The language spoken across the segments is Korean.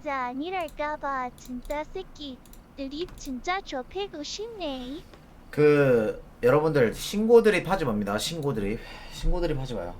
남자 아니랄까봐 진짜 새끼들이 진짜 저 패고 싶네. 그 여러분들 신고 드립 하지 맙니다. 신고 드립. 신고 드립 하지 마요.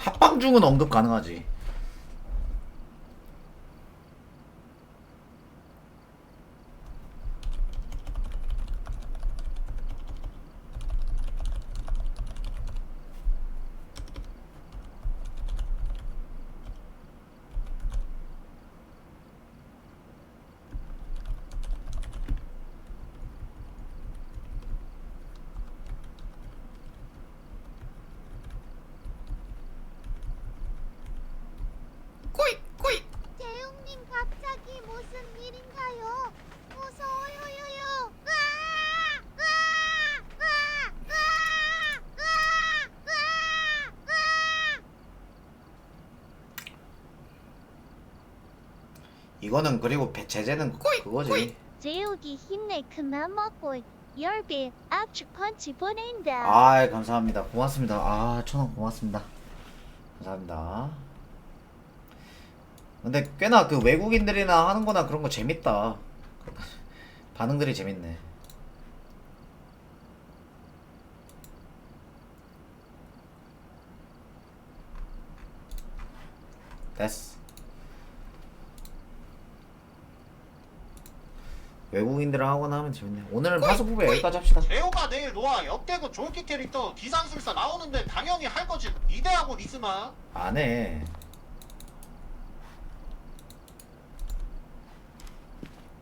합방 중은 언급 가능하지. 꾸이 꾸이. 재웅님 갑자기 무슨 일인가요? 무서워요요요. 으아! 으아! 으아! 으아! 으아! 으아! 으아! 이거는 그리고 배- 제재는 그거지. 재욱이 힘내 그만 먹고 열배 압축 펀치 보낸다. 아 감사합니다. 고맙습니다. 아 천원 고맙습니다. 감사합니다. 근데 꽤나 그 외국인들이나 하는 거나 그런 거 재밌다. 반응들이 재밌네. 됐어. 외국인들이랑 하거나 하면 재밌네. 오늘은 파수부부 여기까지 합시다. 재호가 내일 노아 역대급 졸기 캐릭터 기상술사 나오는데 당연히 할 거지 이대하고 리스마 안 해.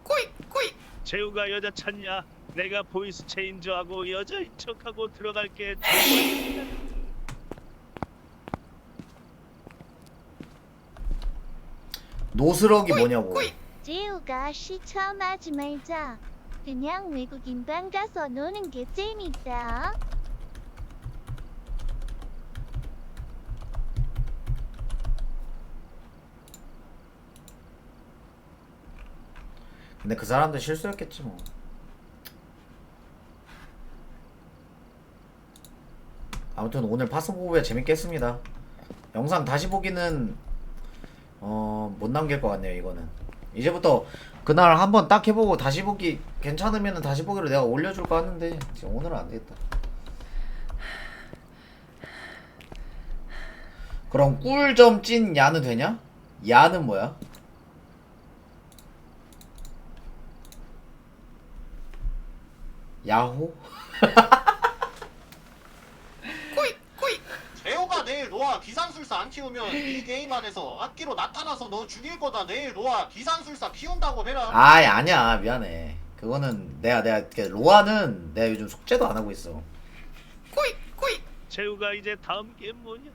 꾸이 꾸이. 재우가 여자 찾냐? 내가 보이스 체인저하고 여자인 척하고 들어갈게. 노스럭이 뭐냐고. 재우가 시참하지 말자. 그냥 외국인 방 가서 노는 게 재밌다. 근데 그 사람들 실수였겠지 뭐. 아무튼 오늘 파스보브에 재밌게 했습니다. 영상 다시 보기는 어, 못 남길 것 같네요, 이거는. 이제부터 그날 한번 딱 해보고 다시 보기 괜찮으면 다시 보기로 내가 올려줄까 하는데 지금 오늘은 안 되겠다. 그럼 꿀점 찐 야는 되냐? 야는 뭐야? 야호? 재호가 노아 기상술사 안 키우면 이 게임 안에서 악기로 나타나서 너 죽일 거다. 내일 노아 기상술사 키운다고 해라. 아이 아니야. 미안해. 그거는 내가 내가 이렇게 로아는 내가 요즘 숙제도 안 하고 있어. 꾸이 꾸이. 재우가 이제 다음 게 뭐냐?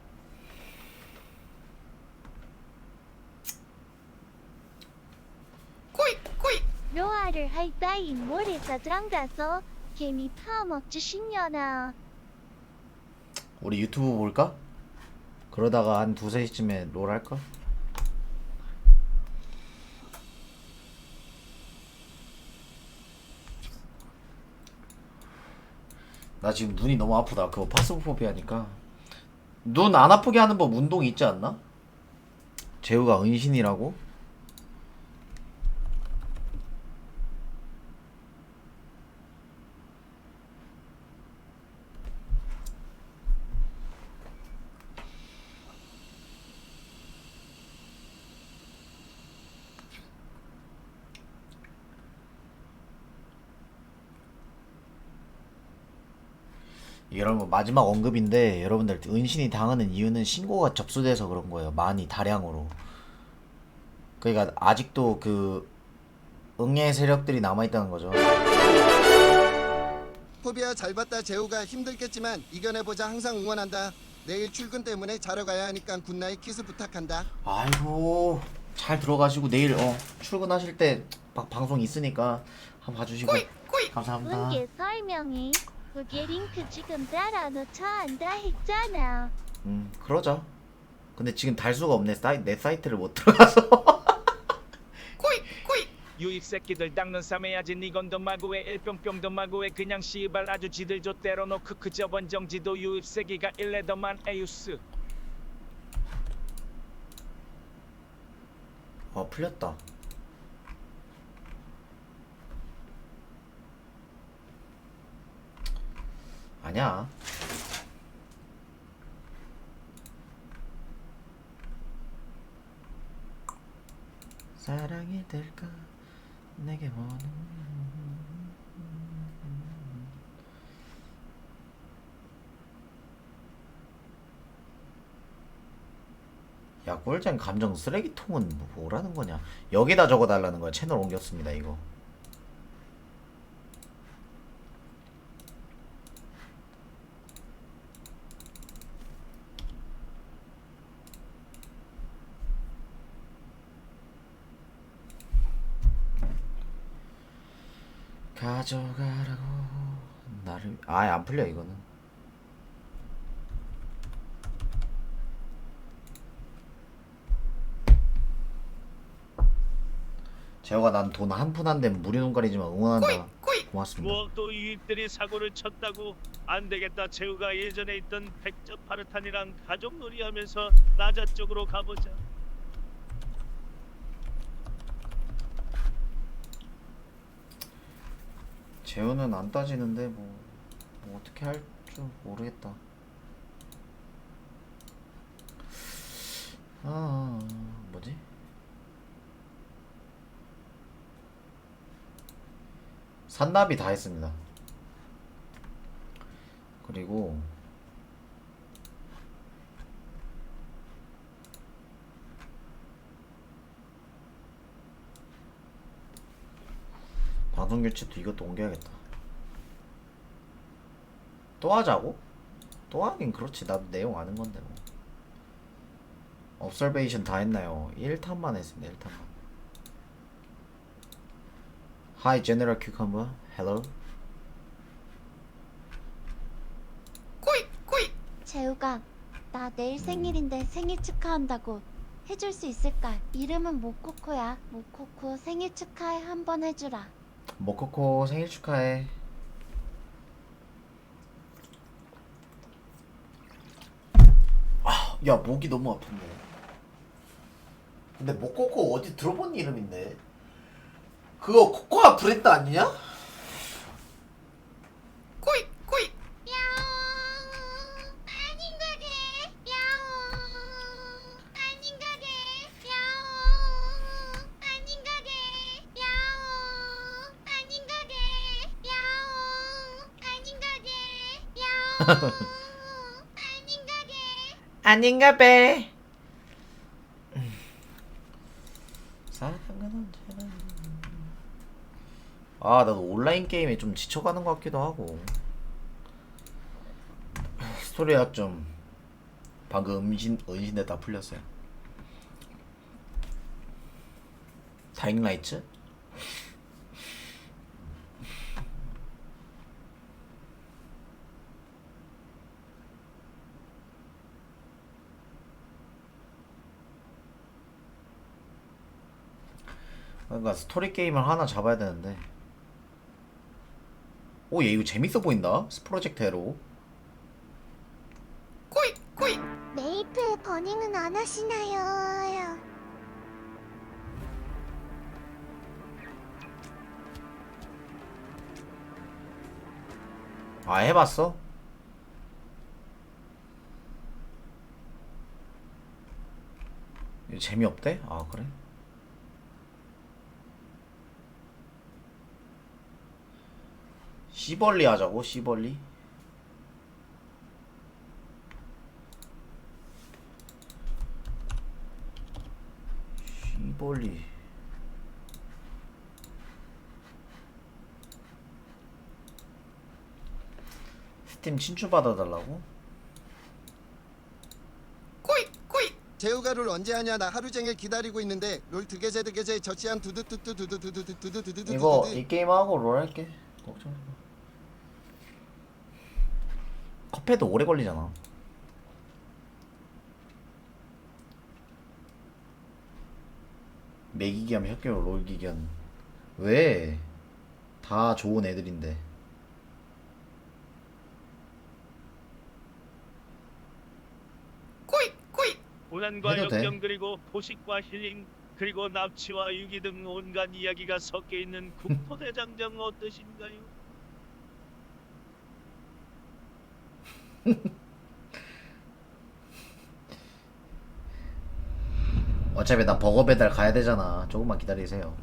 꾸이 꾸이. 로아를 할 바인 모래사장 가서 개미 파먹지 신년아. 우리 유튜브 볼까? 그러다가 한 두세 시쯤에 롤 할까? 나 지금 눈이 너무 아프다 그거 파스포비아니까 눈 안 아프게 하는 법 운동 있지 않나? 재우가 은신이라고? 여러분 마지막 언급인데 여러분들 은신이 당하는 이유는 신고가 접수돼서 그런 거예요. 많이 다량으로. 그러니까 아직도 그 응애 세력들이 남아 있다는 거죠. 포비야 잘 봤다 재호가 힘들겠지만 이겨내보자 항상 응원한다 내일 출근 때문에 자러 가야 하니까 굿나잇 키스 부탁한다 아이고 잘 들어가시고 내일 어 출근하실 때 바- 방송 있으니까 한번 봐주시고 감사합니다. 문게 설명이 그게 링크 지금 달아놓자 한다 했잖아. 음 그러자. 근데 지금 달 수가 없네. 사이, 내 사이트를 못 들어가서. 유입 새끼들 닦는 삼해야지 니건도 마구에 일뿅뿅도 마구에 그냥 씨발 아주 지들 좆대로 놓크 그 저번 정지도 유입 새끼가 일레더만 에유스 어 풀렸다. 아니야. 사랑이 될까? 내게 오는? 야 꿀잼 감정 쓰레기통은 뭐라는 거냐? 여기다 적어달라는 거야. 채널 옮겼습니다 이거 가져가라고. 나를 아예 안 풀려 이거는. 재호가 난 돈 한 푼안 되면 무리 눈가리지만 응원한다. 고맙습니다. 뭐또 유입들이 사고를 쳤다고 안 되겠다. 재우가 예전에 있던 백접 파르탄이랑 가족놀이 하면서 라자 쪽으로 가보자. 재호는 안 따지는데 뭐, 뭐 어떻게 할 줄 모르겠다. 아 뭐지? 산나비 다 했습니다. 그리고 방송 교체도 이것도 옮겨야겠다 또 하자고? 또 하긴 그렇지 나도 내용 아는 건데 뭐 observation 다 했나요? 1탄만 했습니다 1탄만 Hi General Cucumber Hello 재우가 나 내일 생일인데 생일 축하한다고 해줄 수 있을까? 이름은 모코코야. 모코코 생일 축하해 한 번 해주라. 모코코 생일 축하해. 아, 야 목이 너무 아픈데. 근데 모코코 어디 들어본 이름인데? 그거 코코아 브랜드 아니냐? 아닌가 배. 사랑은 언제나 아 나도 온라인 게임에 좀 지쳐가는 것 같기도 하고. 스토리 약좀 방금 은신 은신대 다 풀렸어요. 다잉 라이츠 그러니까 스토리 게임을 하나 잡아야 되는데 오 얘 이거 재밌어 보인다 스프로젝트 해로 메이플 버닝은 안 하시나요? 아 해봤어? 재미없대? 아 그래? 시벌리 하자고 시벌리? 시벌리. 스팀 친추 받아달라고? 새우가를 언제 하냐? 나 하루 종일 기다리고 있는데 롤 드게제 드게제 저치한 두두두두두두두두두두두두 이거 이 게임하고 롤 할게 걱정 마 컵해도 오래 걸리잖아 매기기하면 협계로 롤 기견 왜? 다 좋은 애들인데 고난과 해도 돼. 역경 그리고 포식과 힐링 그리고 납치와 유기 등 온갖 이야기가 섞여 있는 국토대장정 어떠신가요? 어차피 나 버거 배달 가야 되잖아. 조금만 기다리세요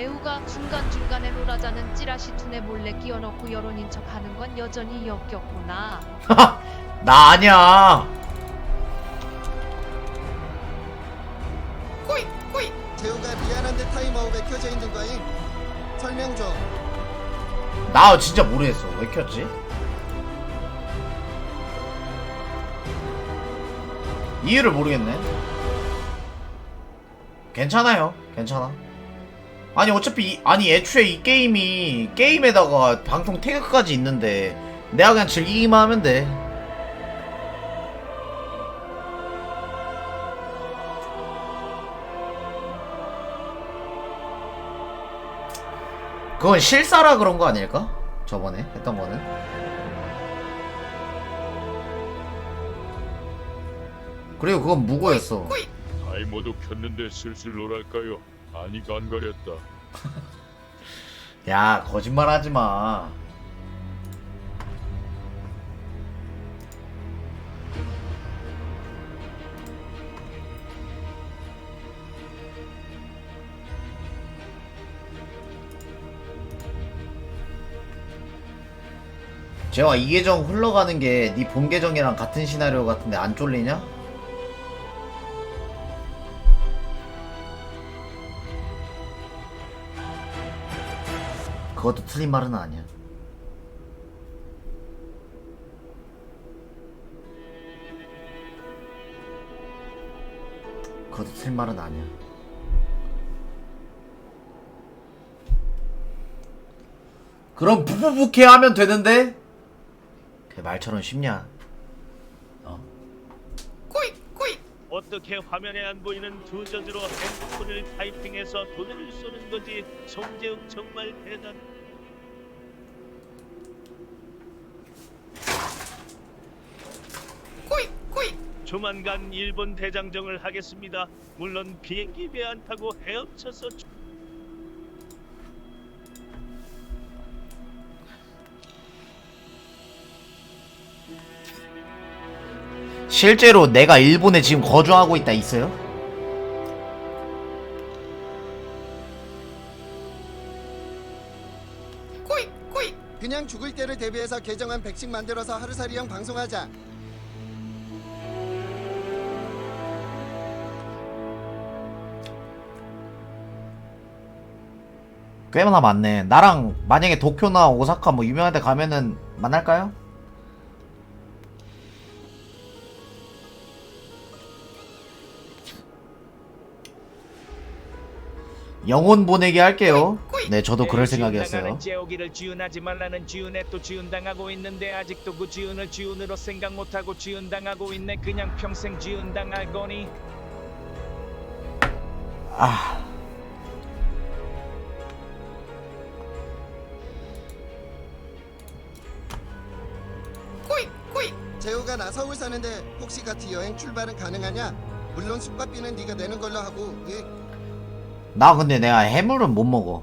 재우가 중간중간에 롤하자는 찌라시 툰에 몰래 끼워넣고 여론인 척 하는 건 여전히 역겹구나. 나 아니야. 재우가 미안한데 타임아웃 왜 켜져 있는 거임? 설명 좀. 나 진짜 모르겠어. 왜 켰지? 이유를 모르겠네. 괜찮아요. 괜찮아 아니 어차피 이- 아니 애초에 이 게임이 게임에다가 방송 태그까지 있는데 내가 그냥 즐기기만 하면 돼 그건 실사라 그런 거 아닐까? 저번에 했던 거는 그리고 그건 무고였어 타이머도 켰는데 슬슬 놀랄까요? 아니가 안 가렸다. 야 거짓말 하지마 재화 이 계정 흘러가는 게 네 본 계정이랑 같은 시나리오 같은데 안 쫄리냐? 그것도 틀린 말은 아니야. 그것도 틀린 말은 아니야. 그럼 부부부케 하면 되는데? 그 말처럼 쉽냐? 어? 어떻게 화면에 안 보이는 두 저지로 핸드폰을 타이핑해서 돈을 쏘는 거지? 송재욱 정말 대단. 조만간 일본 대장정을 하겠습니다. 물론 비행기 배 안 타고 헤엄쳐서 실제로 내가 일본에 지금 거주하고 있다 있어요? 그냥 죽을 때를 대비해서 개정한 백식 만들어서 하루살이형 방송하자 꽤나 많네. 나랑 만약에 도쿄나 오사카 뭐 유명한 데 가면은 만날까요? 영혼 보내기 할게요. 네, 저도 그럴 생각이었어요. 말라는 또 있는데 아직도 그 지훈을 지훈으로 생각 못하고 지훈당하고 있네. 그냥 평생 지훈당할 거니. 아, 재우가 나 서울 사는데 혹시 같이 여행 출발은 가능하냐? 물론 숙박비는 네가 내는 걸로 하고 예. 나 근데 내가 해물은 못 먹어.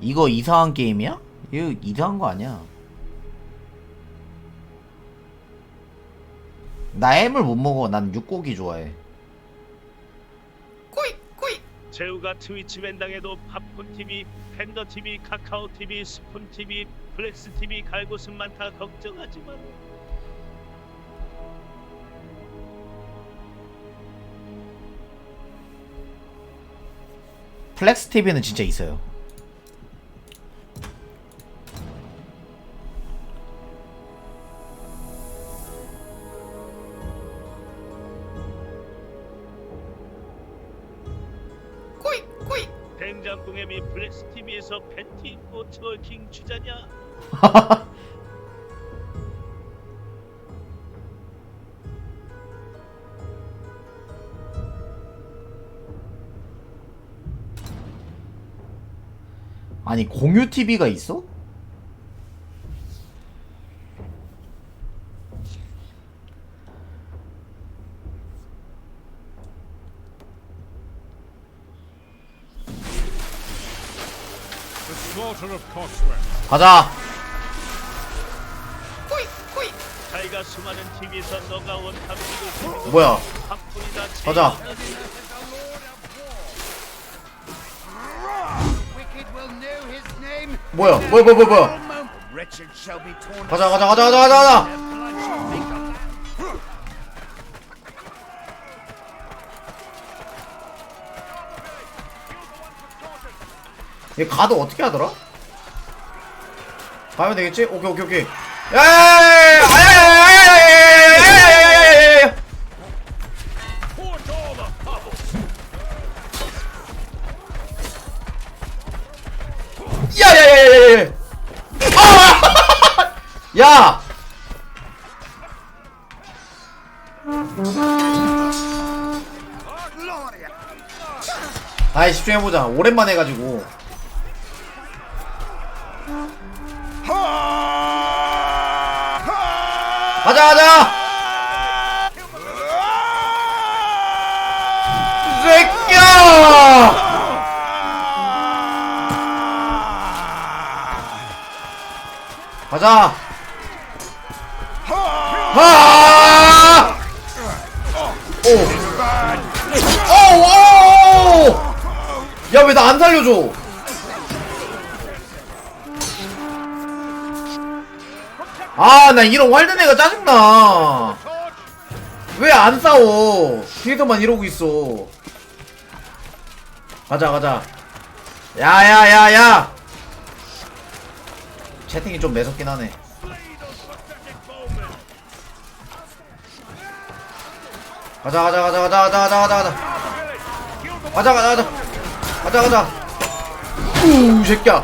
이거 이상한 게임이야? 이거 이상한 거 아니야. 나 해물 못 먹어. 난 육고기 좋아해. 꾸이 꾸이. 재우가 트위치 맨당에도 팝콘 TV, 팬더 TV, 카카오 TV, 스푼 TV, 플렉스 TV 갈고은 많다 걱정하지 마라. 플렉스 TV는 진짜 있어요 된장꿍애미 플렉스 TV에서 팬티 입고 트월킹 주자냐? 아니 공유 TV가 있어? 가자. 뭐야? 가자. 뭐야? 뭐야 뭐야 뭐야 가자 가자 가자 가자 가자 가자. 얘 가도 어떻게 하더라? 가면 되겠지? 오케이 오케이 오케이. 야야야야! 야! 아이 집중해보자. 오랜만에 해가지고. 가자 가자! 새끼야! 가자 하 오. 오, 오! 야, 왜 나 안 살려줘? 아, 나 이런 활든 애가 짜증나. 왜 안 싸워? 뒤에서만 이러고 있어. 가자, 가자. 야, 야, 야, 야! 채팅이 좀 매섭긴 하네. 가자 가자 가자 가자 가자 가자 가자 가자. 가자 가자 가자. 가자 가자. 우 새끼야.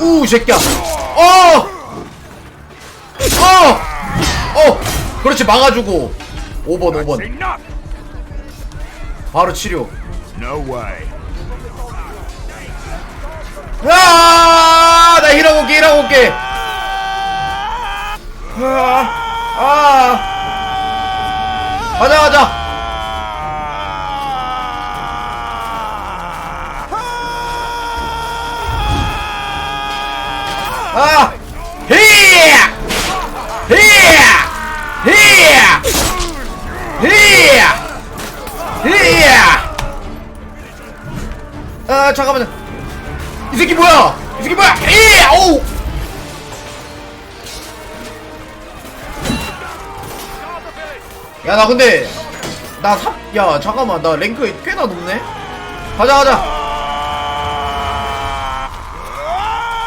우 새끼야. 어어어! 그렇지 막아주고. 5번 5번. 바로 치료. 아나 힐하고 올게 힐하고 올게. 아, 아. 가자 가자. 아 히야 히야 히야 히야 히야 아 잠깐만요. 이 새끼 뭐야? 이 새끼 뭐야? 히야 오 야 나 근데 나 삽, 야 잠깐만 나 랭크 꽤나 높네? 가자 가자.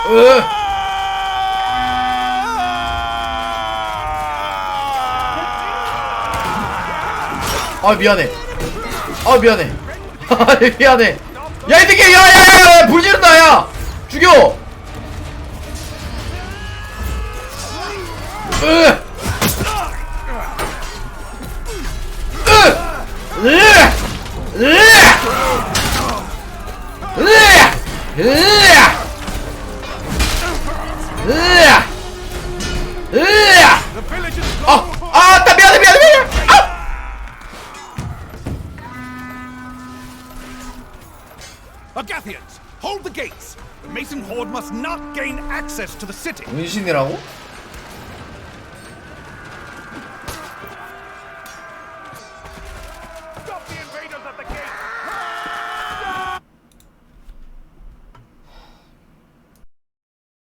으. 아 미안해. 아 미안해. 아 미안해. 야 이 새끼 야 야 야 야 불 지른다 야. 죽여. 으. Oh! Ah! Agathians, hold the gates! The Mason Horde must not gain access to the city! Um?